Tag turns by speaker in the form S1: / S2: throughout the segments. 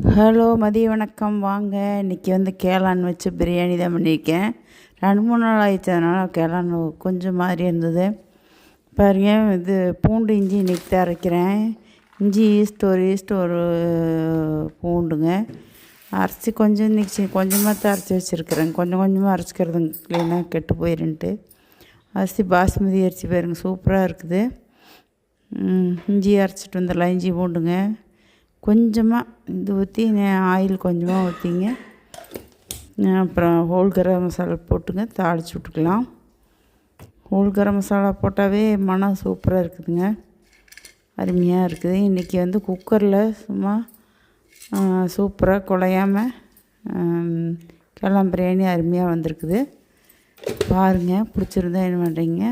S1: Hello மதிய வணக்கம். வாங்க இன்றைக்கி வந்து கேளான் வச்சு பிரியாணி தான் பண்ணியிருக்கேன். ரெண்டு மூணு நாள் ஆயிடுச்சு அதனால் கேளான் கொஞ்சம் மாதிரி இருந்தது. பாருங்க இது பூண்டு இஞ்சி இன்றைக்கி தான் அரைக்கிறேன். இஞ்சி ஈஸ்ட் ஒரு ஈஸ்ட் ஒரு பூண்டுங்க. அரைச்சி கொஞ்சம் இன்றைக்கி கொஞ்சமாக தான் அரைச்சி வச்சுருக்கிறேன். கொஞ்சம் கொஞ்சமாக அரைச்சிக்கிறது இல்லைன்னா கெட்டு போயிருன்ட்டு. அரிசி பாஸ்மதி அரிசி பாருங்க சூப்பராக இருக்குது. இஞ்சி அரைச்சிட்டு வந்துடலாம். இஞ்சி பூண்டுங்க. கொஞ்சமாக இது ஊற்றி ஆயில் கொஞ்சமாக ஊற்றிங்க அப்புறம் ஹோல் கரம் மசாலா போட்டுங்க தாளித்து விட்டுக்கலாம். ஹோல் கரம் மசாலா போட்டாவே மனம் சூப்பராக இருக்குதுங்க. அருமையாக இருக்குது. இன்றைக்கி வந்து குக்கரில் சும்மா சூப்பராக குழையாமல் கெல்லாம் பிரியாணி அருமையாக வந்திருக்குது. பாருங்கள் பிடிச்சிருந்தா என்ன பண்ணுறீங்க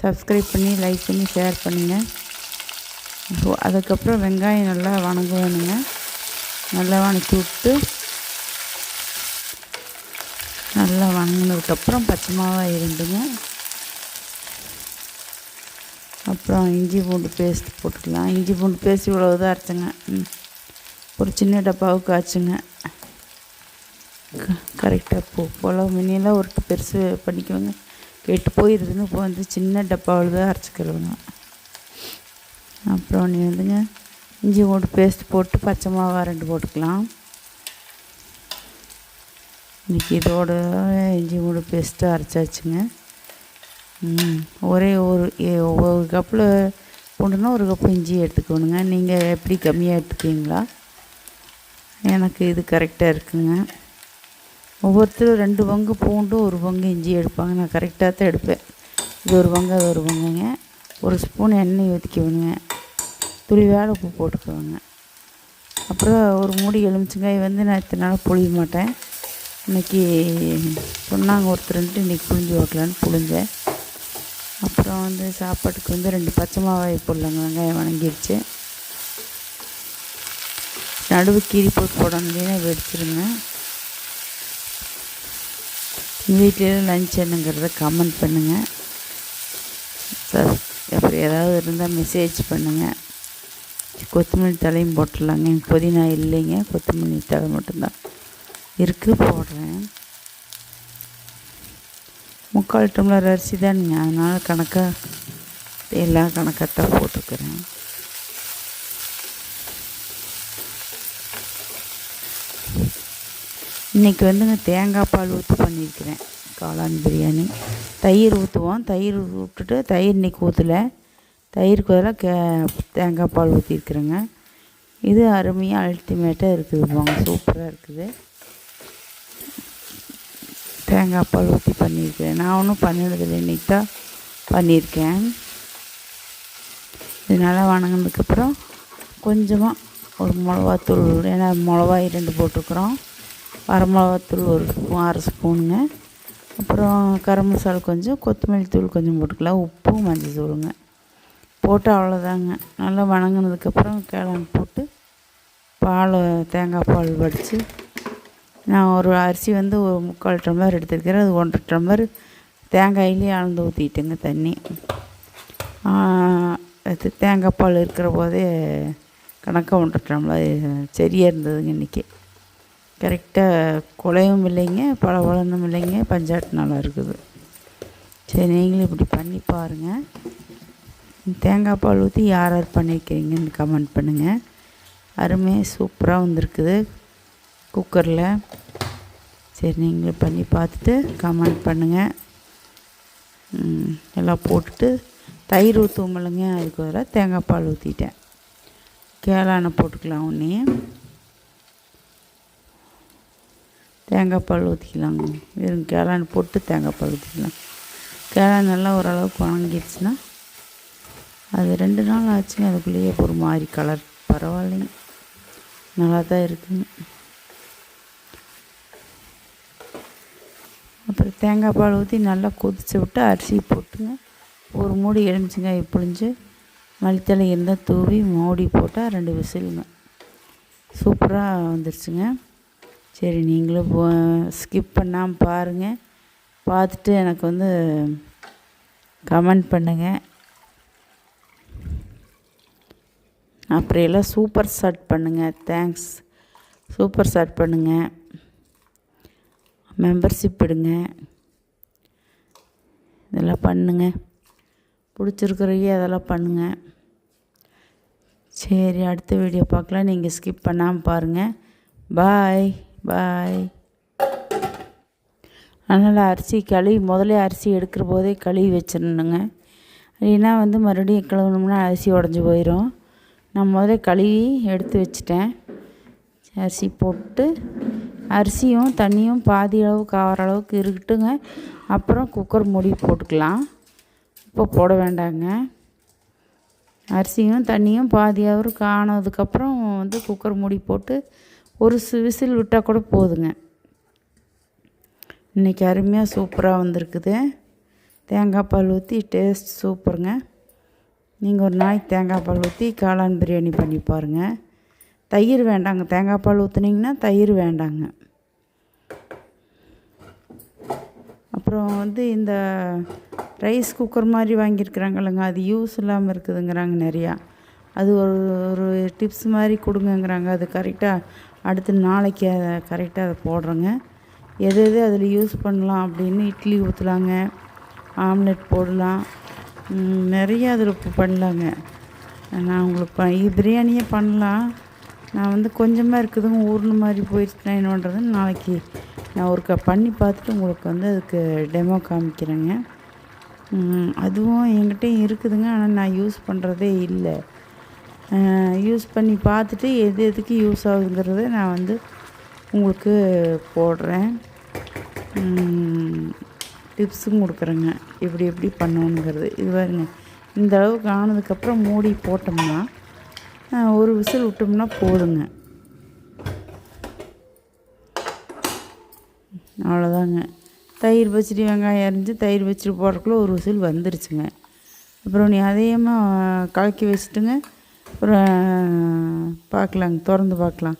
S1: சப்ஸ்கிரைப் பண்ணி லைக் பண்ணி ஷேர் பண்ணுங்கள் அதுக்கப்புறம் வெங்காயம் நல்லா வணங்க வேணுங்க நல்லா வணக்கி விட்டு நல்லா வணங்கினதுக்கப்புறம் பச்சை மாவாக இருந்துங்க. அப்புறம் இஞ்சி பூண்டு பேஸ்ட் போட்டுக்கலாம். இஞ்சி பூண்டு பேஸ்ட் இவ்வளோ தான் அரைச்சங்க. ஒரு சின்ன டப்பாவுக்கு ஆச்சுங்க கரெக்டாக போ போல் மினியெல்லாம் ஒரு பெருசு பண்ணிக்குவேங்க. கெட்டு போயிடுதுன்னு இப்போ வந்து சின்ன டப்பாவில் தான் அரைச்சிக்கிறவங்க அப்புறம் நீ வந்துங்க இஞ்சி பூண்டு பேஸ்ட் போட்டு பச்சை மிளகா ரெண்டு போட்டுக்கலாம். இன்றைக்கி இதோட இஞ்சி பூண்டு பேஸ்ட்டு அரைச்சாச்சுங்க. ஒரே ஒரு ஒரு கப்பில் பூண்டுனா ஒரு கப்பு இஞ்சி எடுத்துக்கணுங்க. நீங்கள் எப்படி கம்மியாக எடுத்துக்கிங்களா எனக்கு இது கரெக்டாக இருக்குங்க. ஒவ்வொருத்தரும் ரெண்டு பங்கு பூண்டு ஒரு பங்கு இஞ்சி எடுப்பாங்க. நான் கரெக்டாக தான் எடுப்பேன். இது ஒரு பங்கு அது ஒரு பங்குங்க. ஒரு ஸ்பூன் எண்ணெய் ஊற்றிக்கணுங்க துளி வேலை உப்பு போட்டுக்குவேங்க. அப்புறம் ஒரு மூடி எலுமிச்சங்காய் வந்து நான் இத்தனை நாள் புழிய மாட்டேன். இன்றைக்கி சொன்னாங்க ஒருத்தருன்ட்டு இன்றைக்கி புழிஞ்சு வைக்கலான்னு புழிஞ்சேன் அப்புறம் வந்து சாப்பாட்டுக்கு வந்து ரெண்டு பச்சை மாவாய் போடலாங்க வெங்காயம் வணங்கிடுச்சு நடுவு கீரி போட்டு போடணும் வெடிச்சிருங்க. வீட்டில் லஞ்ச் என்னங்கிறத கமெண்ட் பண்ணுங்கள் அப்புறம் ஏதாவது இருந்தால் மெசேஜ் பண்ணுங்கள் கொத்தமல்லி தலையும் போட்டுடலாங்க. எனக்கு புதினா இல்லைங்க. கொத்தமல்லி தலை மட்டும்தான். இருக்குது போடுறேன். முக்கால் டம்ளர் அரிசி தானுங்க அதனால் கணக்காக எல்லாம் கணக்காக தான் போட்டுக்கிறேன். இன்றைக்கி வந்துங்க தேங்காய் பால் ஊற்றி பண்ணியிருக்கிறேன். காளான் பிரியாணி. தயிர் ஊற்றுவோம் தயிர் விட்டுட்டு தயிர் இன்றைக்கி ஊற்றலை தயிருக்கு பதிலாக கே தேங்காய் பால் ஊற்றிருக்குறேங்க இது அருமையாக அல்டிமேட்டாக இருக்குது போங்க சூப்பராக இருக்குது. தேங்காய் பால் ஊற்றி பண்ணியிருக்கிறேன். நான் ஒன்றும் பண்ணினதில்லை இன்றைக்கி தான் பண்ணியிருக்கேன். இது நல்லா வணங்கினதுக்கப்புறம் கொஞ்சமாக ஒரு மிளகாத்தூள் ஏன்னா மிளகா இரண்டு போட்டிருக்குறோம். வர மிளகாத்தூள் ஒரு ஸ்பூன் அரை ஸ்பூனுங்க அப்புறம் கரம் மசாலா கொஞ்சம் கொத்தமல்லி தூள் கொஞ்சம் போட்டுக்கலாம். உப்பு மஞ்சள் தூளுங்க. போட்டு அவ்வளோதாங்க நல்லா வணங்கினதுக்கப்புறம் கிழங்கு போட்டு பால் தேங்காய் பால் வடித்து நான் ஒரு அரிசி வந்து ஒரு முக்கால் டம்ளர் எடுத்துருக்கிறேன். அது ஒன்றரை டம்ளர் தேங்காயிலேயே அளந்து ஊற்றிட்டேங்க தண்ணி. அது தேங்காய் பால் இருக்கிற போதே கணக்காக ஒன்றரை டம்ளர் சரியாக இருந்ததுங்க இன்றைக்கி கரெக்டாக குலையும் இல்லைங்க பல பழனும் இல்லைங்க பஞ்சாட்டு நல்லா இருக்குது. சரி நீங்களும் இப்படி பண்ணி பாருங்கள் தேங்காய் பால் ஊற்றி யார் யார் பண்ணியிருக்கிறீங்கன்னு கமெண்ட் பண்ணுங்கள் அருமையாக சூப்பராக வந்திருக்குது. குக்கரில் சரி நீங்களும் பண்ணி பார்த்துட்டு கமெண்ட் பண்ணுங்கள் எல்லாம் போட்டுட்டு தயிர் ஊற்றுவோம் இல்லைங்க அதுக்கு வர தேங்காய் பால் ஊற்றிட்டேன் கேளானை போட்டுக்கலாம் ஒன்றே தேங்காய் பால் ஊற்றிக்கலாங்க வெறும் கேளான் போட்டு தேங்காய் பால் ஊற்றிக்கலாம் கேளான் நல்லா ஓரளவுக்கு வணங்கிடுச்சுன்னா அது ரெண்டு நாள் ஆச்சுங்க அதுக்குள்ளேயே ஒரு மாதிரி கலர் பரவாயில்லைங்க. நல்லா தான் இருக்குங்க. அப்புறம் தேங்காய் பால் ஊற்றி நல்லா கொதித்து விட்டு அரிசி போட்டுங்க. ஒரு மூடி எலுமிச்சங்காய் புழிஞ்சு மல்லித்தலை இருந்தால் தூவி மூடி போட்டால் ரெண்டு விசிலுங்க. சூப்பராக வந்துருச்சுங்க. சரி நீங்களும் போ ஸ்கிப் பண்ணாமல் பாருங்கள் பார்த்துட்டு எனக்கு வந்து கமெண்ட் பண்ணுங்கள் அப்புறம் எல்லாம் சூப்பர் சாட் பண்ணுங்கள் தேங்க்ஸ் சூப்பர் சாட் பண்ணுங்கள் மெம்பர்ஷிப் எடுங்க. இதெல்லாம் பண்ணுங்க. பிடிச்சிருக்கிறவையே அதெல்லாம் பண்ணுங்கள் சரி அடுத்த வீடியோ பார்க்கலாம். நீங்கள் ஸ்கிப் பண்ணாமல் பாருங்கள் பாய் பாய் அதனால் அரிசி கழுவி முதல்ல அரிசி எடுக்கிற போதே கழுவி வச்சிடணுங்க. இல்லைன்னா வந்து மறுபடியும் கிளம்பணும்னா அரிசி உடஞ்சி போயிடும் நான் முதல்ல கழுவி எடுத்து வச்சிட்டேன். அரிசி போட்டு அரிசியும் தண்ணியும் பாதி அளவுக்கு ஆகிற அளவுக்கு இருக்கட்டுங்க. அப்புறம் குக்கர் மூடி போட்டுக்கலாம். இப்போ போட வேண்டாங்க. அரிசியும் தண்ணியும் பாதி அளவுக்கு ஆனதுக்கப்புறம் வந்து குக்கர் மூடி போட்டு ஒரு விசில் விட்டால் கூட போதுங்க. இன்றைக்கி அருமையாக சூப்பராக வந்திருக்குது. தேங்காய் பால் ஊற்றி டேஸ்ட் சூப்பருங்க. நீங்கள் ஒரு நாளைக்கு தேங்காய் பால் ஊற்றி காளான் பிரியாணி பண்ணி பாருங்கள் தயிர் வேண்டாங்க. தேங்காய் பால் ஊற்றுனீங்கன்னா தயிர் வேண்டாங்க. அப்புறம் வந்து இந்த ரைஸ் குக்கர் மாதிரி வாங்கியிருக்கிறாங்கல்லங்க. அது யூஸ் இல்லாமல் இருக்குதுங்கிறாங்க நிறையா. அது ஒரு ஒரு டிப்ஸ் மாதிரி கொடுங்கங்கிறாங்க. அது கரெக்டாக அடுத்த நாளைக்கு அதை கரெக்டாக அதை போடுறேங்க. எது எது அதில் யூஸ் பண்ணலாம் அப்படின்னு இட்லி ஊற்றலாங்க ஆம்லெட் போடலாம். நிறைய அதில் பண்ணலாங்க. நான் உங்களுக்கு ப பிரியாணியே பண்ணலாம். நான் வந்து கொஞ்சமாக இருக்குதுங்க ஊர்னு மாதிரி போயிடுச்சுன்னா என்ன பண்ணுறதுன்னு நாளைக்கு நான் ஒருக்கா பண்ணி பார்த்துட்டு உங்களுக்கு வந்து அதுக்கு டெமோ காமிக்கிறேங்க. அதுவும் என்கிட்டயும் இருக்குதுங்க ஆனால் நான் யூஸ் பண்ணுறதே இல்லை. யூஸ் பண்ணி பார்த்துட்டு எது எதுக்கு யூஸ் ஆகுதுங்கிறத நான் வந்து உங்களுக்கு போடுறேன். டிப்ஸும் கொடுக்குறேங்க. இப்படி எப்படி பண்ணணுங்கிறது இது பாருங்க. இந்த அளவுக்கு ஆனதுக்கப்புறம் மூடி போட்டோம்னா ஒரு விசில் விட்டோம்னா போதுங்க. அவ்வளோதாங்க. தயிர் பச்சடி வெங்காயம் அரிஞ்சு தயிர் பச்சடி போடுறக்குள்ளே ஒரு விசில் வந்துருச்சுங்க. அப்புறம் நீ அதிகமாக கலக்கி வச்சுட்டுங்க அப்புறம் பார்க்கலாங்க. திறந்து பார்க்கலாம்.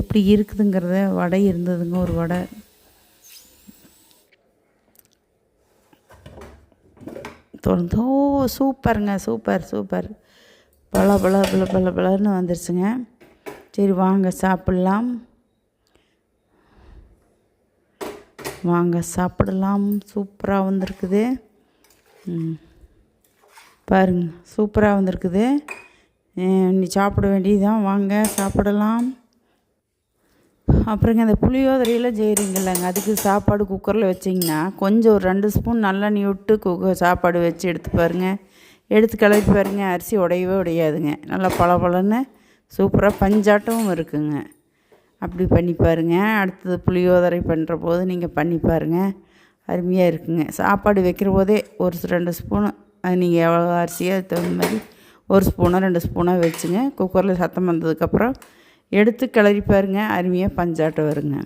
S1: எப்படி இருக்குதுங்கிறத வடை இருந்ததுங்க ஒரு வடை. திறந்து ஓ சூப்பருங்க சூப்பர் சூப்பர். பல பல பல பல பலன்னு வந்துருச்சுங்க. சரி வாங்க சாப்பிட்லாம். வாங்க சாப்பிடலாம். சூப்பராக வந்திருக்குது. பாருங்க சூப்பராக வந்திருக்குது. நீ சாப்பிட வேண்டியதுதான். வாங்க சாப்பிடலாம். அப்புறங்க இந்த புளியோதரையில் செய்கிறீங்கல்லங்க அதுக்கு சாப்பாடு குக்கரில் வச்சிங்கன்னா கொஞ்சம் ஒரு ரெண்டு ஸ்பூன் நல்லெண்ணெய் விட்டு குக்கர் சாப்பாடு வச்சு எடுத்து பாருங்கள் எடுத்து கிளப்பி பாருங்கள் அரிசி உடையவே உடையாதுங்க. நல்லா பல பழன்னு சூப்பராக பஞ்சாட்டமும் இருக்குங்க. அப்படி பண்ணி பாருங்கள் அடுத்தது புளியோதரை பண்ணுற போது நீங்கள் பண்ணி பாருங்கள் அருமையாக இருக்குங்க. சாப்பாடு வைக்கிற போதே ஒரு ரெண்டு ஸ்பூனு அது நீங்கள் எவ்வளோ அரிசியாக தகுந்த மாதிரி ஒரு ஸ்பூனோ ரெண்டு ஸ்பூனோ வச்சுங்க. குக்கரில் சத்தம் வந்ததுக்கப்புறம் எடுத்து கிளறி பாருங்க அருமையாக பஞ்சாட்டம் வருங்க.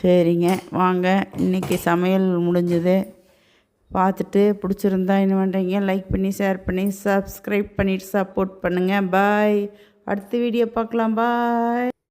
S1: சரிங்க வாங்க இன்றைக்கி சமையல் முடிஞ்சது. பார்த்துட்டு பிடிச்சிருந்தா என்ன பண்ணுறீங்க லைக் பண்ணி ஷேர் பண்ணி சப்ஸ்கிரைப் பண்ணிவிட்டு சப்போர்ட் பண்ணுங்கள் பாய் அடுத்த வீடியோ பார்க்கலாம். பாய்